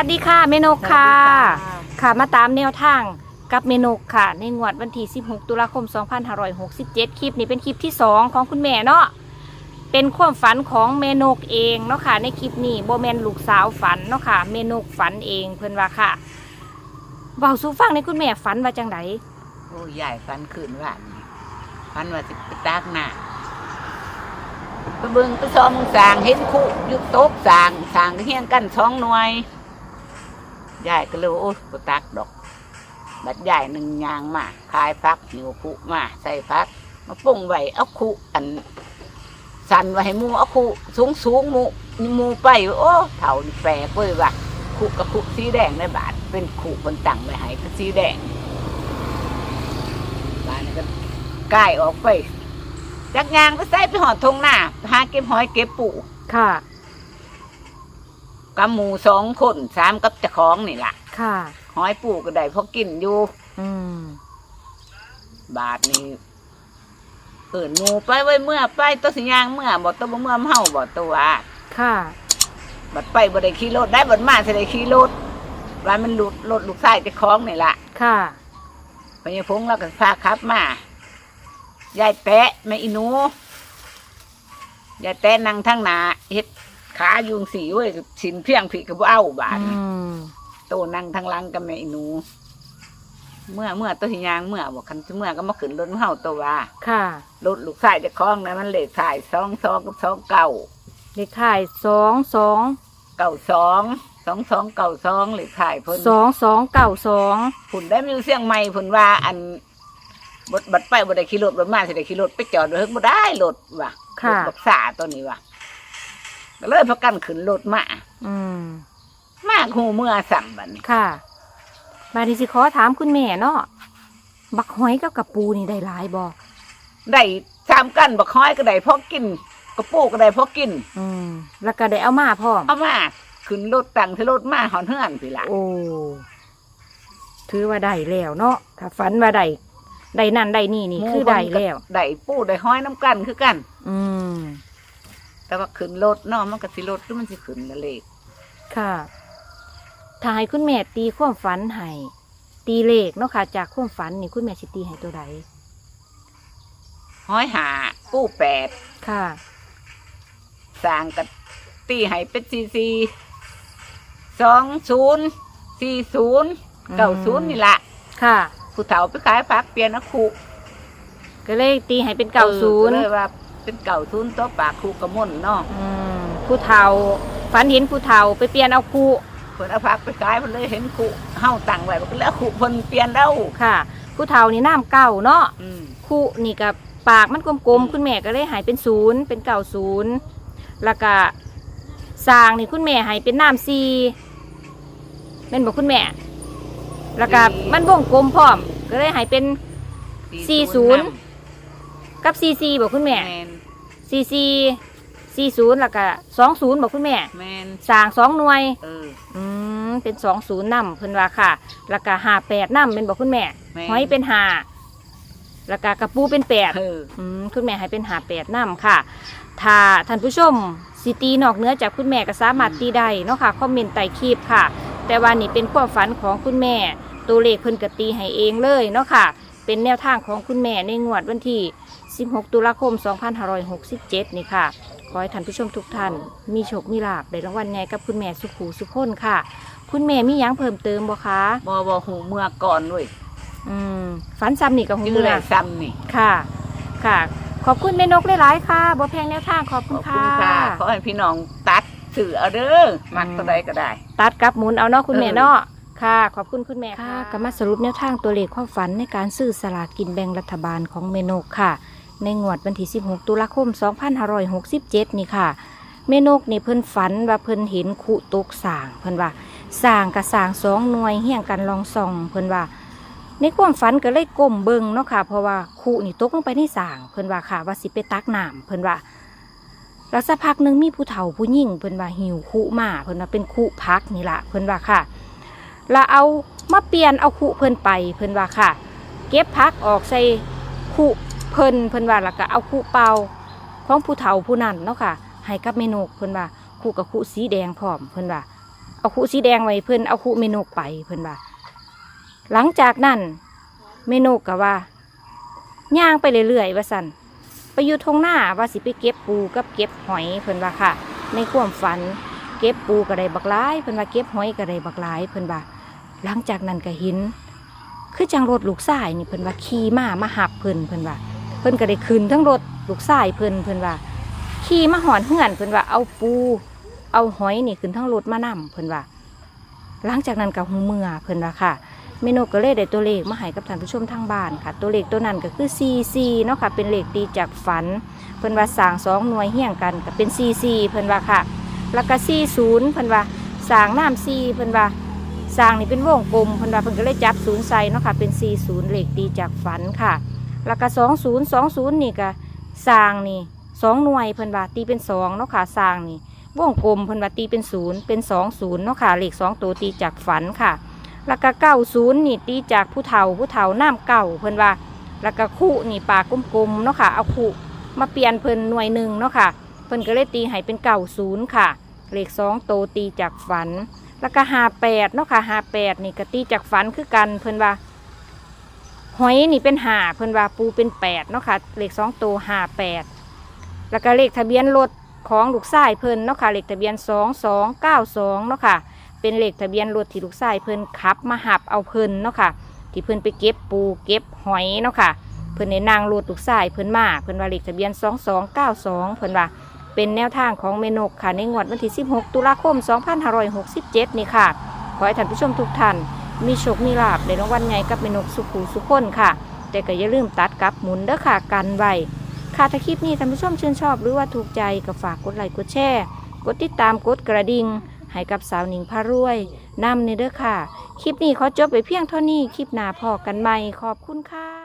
วัสดีค่ะเมนกค่ะสวัสดีค่ะ ค่ะมาตามแนวทางกับเมนกค่ะ ในงวดวันที่ 16 ตุลาคม 2567 คลิปนี้เป็นคลิปที่ 2 ของคุณแม่เนาะ เป็นความฝันของเมนกเองเนาะค่ะ ในคลิปนี้โบแมนลูกสาวฝันเนาะค่ะ เมนกฝันเองเพิ่นว่าค่ะเบาสู่ฟังในคุณแม่ฝันว่าจังไดโอ้ยายฟันขืนว่านี่ฟันว่าสิไปตากหน้าไปเบิ่งไปซอมสร้างเห็นคู่อยุบโต๊ะสร้างสร้างเฮียงกันสองหน่วย ยายก็เลยว่าโอ้ยบ่ตักดอก บัดยายหนึ่งยางมาขายพักหิวคู่มาใส่พัก มาปุ้งไว้เอาคู่อัน สันไว้ให้หมูเอาคู่สูงสูงหมูหมูไปโอ้เถ่านี่แปลกเว้ยว่ะคู่กับคู่สีแดงในบาท เป็นคู่บนตั้งไว้ให้ก็สีแดงบ้านนี้ก็ใกล้ออกไปจักยางไปใส่ไปหอดทงหน้าหาเก็บหอยเก็บปูค่ะ กับหมูสองคนสามกับเจ้าของนี่ล่ะค่ะ หอยปูก็ได้พอกินอยู่ อืมบาทนี้เอินหมูไปไว้เมื่อไปตัวสิยางเมื่อบอกตัวบ่เมื่อเฮาบอกตัวว่าค่ะ บัดไปบ่ได้ขี่รถได้บัดมาสิได้ขี่รถว่ามันหลุดรถลูกชายเจ้าของนี่ล่ะค่ะพญาพงเราก็พาขับมายายแตะแม่อีหนูยายแตะนั่งทั้งหนาเฮ็ด ขายุงสีเว้ยสินเพียงผีกับเอาบาดอืมโตนั่งทั้งหลังกับแม่อีหนู เมื่อเมื่อตัวสิยางเมื่อบอกคันสิเมื่อก็มาขึ้นรถเฮาตัวว่าค่ะรถลูกชายเจะคล้าของนะมันเลขถ่ายสองสองกับสองเก่าเลขท้ายสองสองเก่าสองสองสองเก่าสองเลขถ่ายเพิ่นสองสองเก้าสองผุนได้มีเสียงใหม่ผุนว่าอันบดบัดไปบ่ได้ขี่รถบ่มาสิได้ขี่รถไปจอดไว้เฮิงบ่ได้รถว่ะค่ะรถบักษาตัวนี้ว่ะ ก็เลยพากันขึ้นรถมาอืมมาหูเมื่อสั่บัดนี้ค่ะ บาดนีสิขอถามคุณแม่เนาะบักหอยกับกระปูนี่ได้หลายบ่ได้สามกันบักห้อยก็ได้พอกินกระปูก็ได้พอกินอืม แล้วก็ได้เอามาพร้อมเอามาขึ้นรถตั้งที่รถมาหอนเฮือนพี่ละโอ้ถือว่าได้แล้วเนาะถ้าฝันว่าได้ได้นั่นได้นี่นี่คือได้แล้ว ได้ปูได้ห้อยน้ำกันคือกัน อืม แต่ว่าขึ้นรถเนาะมันก็สิรถหรือมันสิขึ้นละเลขค่ะถ้าให้คุณแม่ตีความฝันให้ตีเลขเนาะค่ะ จากความฝันนี่คุณแม่สิตีให้ตัวใดห้อยหาปูแปดค่ะสร้างกับตีให้เป็นซีซีสองศูนย์สี่ศูนย์เก้าศูนย์นี่ละค่ะ ผู้เฒ่าไปขายผักเปลี่ยนนะครูก็เลยตีให้เป็นเก่าศูนย์เลยว่า เป็นเก่าศูนย์ตัวปากครูกระมนเนาะอืมผู้เฒ่าฝันเห็นผู้เฒ่าไปเปลี่ยนเอาคู่เพิ่นเอาผักไปขายเพิ่นเลยเห็นครูเฮาตั้งไว้เพิ่นแล้วครูเพิ่นเปลี่ยนแล้วค่ะ ผู้เฒ่านี่น้ำเก่าเนาะอืม คู่นี่กับปากมันกลมอืม ๆคุณแม่ก็เลยใหายเป็นศูนย์เป็นเก่าศูนย์แล้วก็สร้างนี่คุณแม่ใหายเป็นน้ำซีเป็นบอกคุณแม่ แล้วก็มันวงกลมพร้อม ก็เลยใหายเป็นสี่ศูนย์กับซีซีบอกคุณแม่ แมน ซีซีซีศูนย์แล้วก็สองศูนย์บอกคุณแม่แมนสร้างสองหน่วย เออ อืมเป็นสองศูนย์นำเพิ่นว่าค่ะ แล้วก็ห้าแปดนำเป็นบอกคุณแม่แม่น หอยเป็นห้าแล้วก็กระปูเป็นแปด เออ อืมคุณแม่ให้เป็นหาแปดนำค่ะ ถ้าท่านผู้ชมสิตีนอกเหนื้อจากคุณแม่ก็สามารถตีได้เนาะค่ะ คอมเมนต์ใต้คลิปค่ะ แต่ว่านี่เป็นความฝันของคุณแม่ ตัวเลขเพิ่นกตีให้เองเลยเนาะค่ะ เป็นแนวทางของคุณแม่ในงวดวันที่ 16 ตุลาคม 2567 นี่ค่ะ ขอให้ท่านผู้ชมทุกท่าน มีโชค มีลาบได้รางวัลใหญ่กับคุณแม่สุขหูสุขคนค่ะ คุณแม่มีหยังเพิ่มเติมบ่คะบ่บ่หูเมื่อก่อนเว้ยอืมฝันซ้ำนี่กับหูจื้อเมื่ได้อซ้ำนี่ค่ะ ค่ะ ขอบคุณแม่นกหลายๆค่ะบ่แพงแนวทางขอบขคุณอบคุค่ะ ณค่ะขอให้พี่น้องตัดสื่อเอาเด้อมักตัวใดก็ได้ ตัดกับหมุนเอาเนาะคุณแม่เออเนาะค่ะ ขอบคุณคุณแม่ค่ะก็มาสรุปแนวทางตัวเลขความฝันในการซื้อสลากกินแบ่งรัฐบาลของเมนกค่ะ ในงวดวันที่ 16 ตุลาคม 2567 นี่ค่ะเม่นกนี่เพิ่นฝันว่าเพิ่นเห็นขุตกสางเพิ่นว่าสางกับสางสองหน่วยเฮียงกันลองส่องเพิ่นว่า ในความฝันก็เลยก้มเบิ่งเนาะค่ะ เพราะว่าขุนี่ตกลงไปในสางเพิ่นว่าค่ะว่าสิไปตักน้ำเพิ่นว่าแล้วสักพักหนึ่งมีผู้เฒ่าผู้หญิงเพิ่นว่าหิวคุมาเพิ่นว่าเป็นคุพักนี่ละเพิ่นว่าค่ะแล้วเอามาเปลี่ยนเอาคุเพิ่นไปเพิ่นว่าค่ะ เก็บพักออกใส่คุ เพิ่นเพิ่นว่าแล้วก็เอาคุเปล่าของผู้เฒ่าผู้นั้นเนาะค่ะให้กับเมนูเพิ่นว่าคุกับคุสีแดงพร้อมเพิ่นว่าเอาคู่สีแดงไว้เพิ่นเอาคู่เมนูไปเพิ่นว่าหลังจากนั้นเมนูก็ว่าย่างไปเรื่อยๆว่าสันไปอยู่ทงหน้าว่าสิไปเก็บปูกับเก็บหอยเพิ่นว่าค่ะ ในความฝันเก็บปูก็ไดบักลายเพิ่นว่าเก็บหอยก็ไดบักลายเพิ่นว่าหลังจากนั้นก็เห็นคือจังรถลูกชายนี่เพิ่นว่าขี่มามาหับเพิ่นเพิ่นว่า เพิ่นก็ได้ขึ้นทั้งรถลูกชายเพิ่นเพิ่นว่าขี่มาหอนเฮือนเพิ่นว่าเอาปู เอาหอยนี่ขึ้นทั้งรถมานํเพิ่นว่า หลังจากนั้นก็หูเมื่อเพิ่นว่าค่ะเมนูก็เลยได้ตัวเลขมาให้กับท่านผู้ชมทางบ้านค่ะ ตัวเลขตัวนั้นก็คือ CC เนาะค่ะ เป็นเลขตีจากฝัน เพิ่นว่าสางสองหน่วยเฮี้ยงกันก็เป็น CC เพิ่นว่าค่ะ แล้วก็ 40เพิ่นว่าสางน้ำซีเพิ่นว่าสางนี่เป็นวงกลมเพิ่นว่าเพิ่นก็เลยจับศูนย์ใส่เนาะค่ะ เป็น 40เลขตีจากฝันค่ะ แล้วก็20 20นี่ก็สร้างนี่สองหน่วยเพิ่นว่าตีเป็นสองเนาะค่ะสร้างนี่วงกลมเพิ่นว่าตีเป็นศูนย์เป็นสองศูนย์เนาะค่ะเลขสองตัวตีจากฝันค่ะ แล้วก็เก้าศูนย์นี่ตีจากผู้เฒ่าผู้เฒ่าน้ำเก่าเพิ่นว่า แล้วก็คู่นี่ปากกลมๆเนาะค่ะเอาคู่มาเปลี่ยนเพิ่นหน่วยหนึ่งเนาะค่ะเพิ่นก็เลยตีให้เป็นเก่าศูนย์ค่ะเลขสองโตวตีจากฝัน แล้วก็หาแปดเนาะค่ะหาแปดนี่ก็ตีจากฝันคือกันเพิ่นว่า หอยนี่เป็นหาเพิ่นว่าปูเป็นแปดเนาะค่ะเลขสองโตวหาแปดแล้วก็เลขทะเบียนรถของลูกชายเพิ่นเนาะค่ะเลขทะเบียนสองสองเก้าสองเนาะค่ะเป็นเลขทะเบียนรถที่ลูกชายเพิ่นขับมาหับเอาเพิ่นเนาะค่ะที่เพิ่นไปเก็บปูเก็บหอยเนาะค่ะเพิ่นในนางรถลูกชายเพิ่นมาเพิ่นว่าเลขทะเบียนสองสองเก้าสองเพิ่นว่าเป็นแนวทางของเมนกค่ะในงวดวันที่ 16 ตุลาคม 2567 นี่ค่ะ ขอให้ท่านผู้ชมทุกท่าน มีโชคมีลาบในรางวัลใหญ่กับเมนกสุขูสุขคนค่ะ แต่ก็อย่าลืมตัดกับหมุนเด้อค่ะกันไว้ค่ะถ้าคลิปนี้ท่านผู้ชมชื่นชอบหรือว่าถูกใจก็ฝากกดไลค์กดแชร์กดติดตามกดกระดิ่งให้กับสาวหนิงพารวยนำในเด้อค่ะ คลิปนี้ขอจบไปเพียงเท่านี้คลิปหน้าพอกันใหม่ขอบคุณค่ะ